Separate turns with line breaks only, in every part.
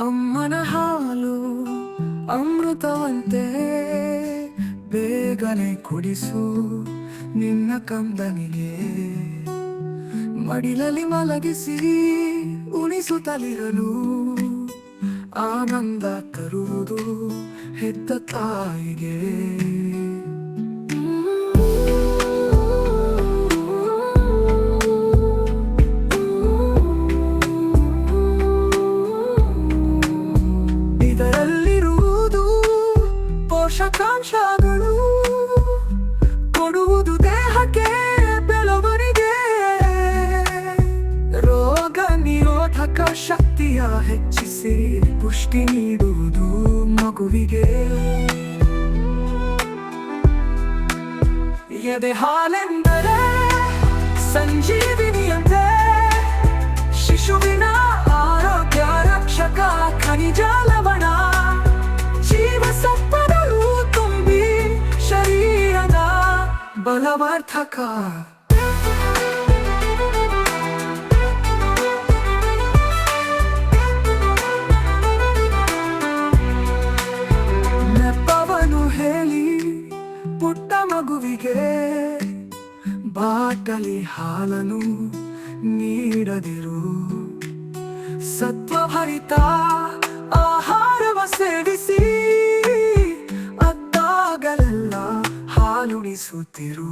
ಅಮ್ಮನ ಹಾಲು ಅಮೃತವಂತೆ ಬೇಗನೆ ಕುಡಿಸು ನಿನ್ನ ಕಂದನಿಗೆ. ಮಡಿಲಲ್ಲಿ ಮಲಗಿಸಿ ಉಣಿಸು ಉಣಿಸುತ್ತಲಿರಲು ಆನಂದ ತರುವುದು ಹೆತ್ತ ತಾಯಿಗೆ. ಪೋಷಕಾಂಶಗಳು ಕೊಡುವುದು ದೇಹಕ್ಕೆ ಬೆಳವಣಿಗೆ. ರೋಗ ನಿರೋಧಕ ಶಕ್ತಿಯ ಹೆಚ್ಚಿಸಿ ಪುಷ್ಟಿ ನೀಡುವುದು ಮಗುವಿಗೆ. ಎದೆ ಹಾಲೆಂದರೆ ಸಂಜೀವಿನಿಯಂತೆ ಬಲವರ್ಧಕ. ನೆಪವನು ಹೇಳಿ ಪುಟ್ಟ ಮಗುವಿಗೆ ಬಾಟಲಿ ಹಾಲನು ನೀಡದಿರು. ಸತ್ವಭರಿತ ಆಹಾರವ ಸೇವಿಸಿ ಅದ್ದಾಗಲೆಲ್ಲ ಹಾಲುಣಿಸುತ್ತಿರು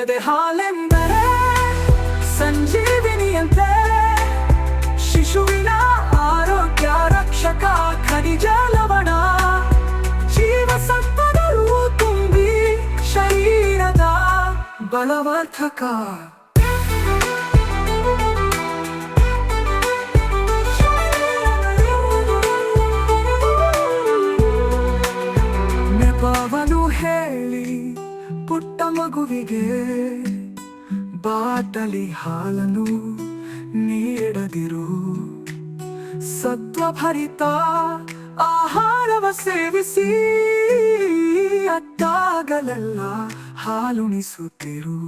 ಎದೆ ಹಾಲೆಂದರೆ ಸಂಜೀವಿನಿಯಂತೆ. ಬಲವರ್ಧಕ. ನೆಪವನು ಹೇಳಿ ಪುಟ್ಟ ಮಗುವಿಗೆ ಬಾಟಲಿ ಹಾಲನು ನೀಡದಿರು. ಸತ್ವಭರಿತ ಆಹಾರವ ಸೇವಿಸಿ ಅತ್ತಾಗಲೆಲ್ಲ ಹಾಲುಣಿಸುತ್ತಿರು.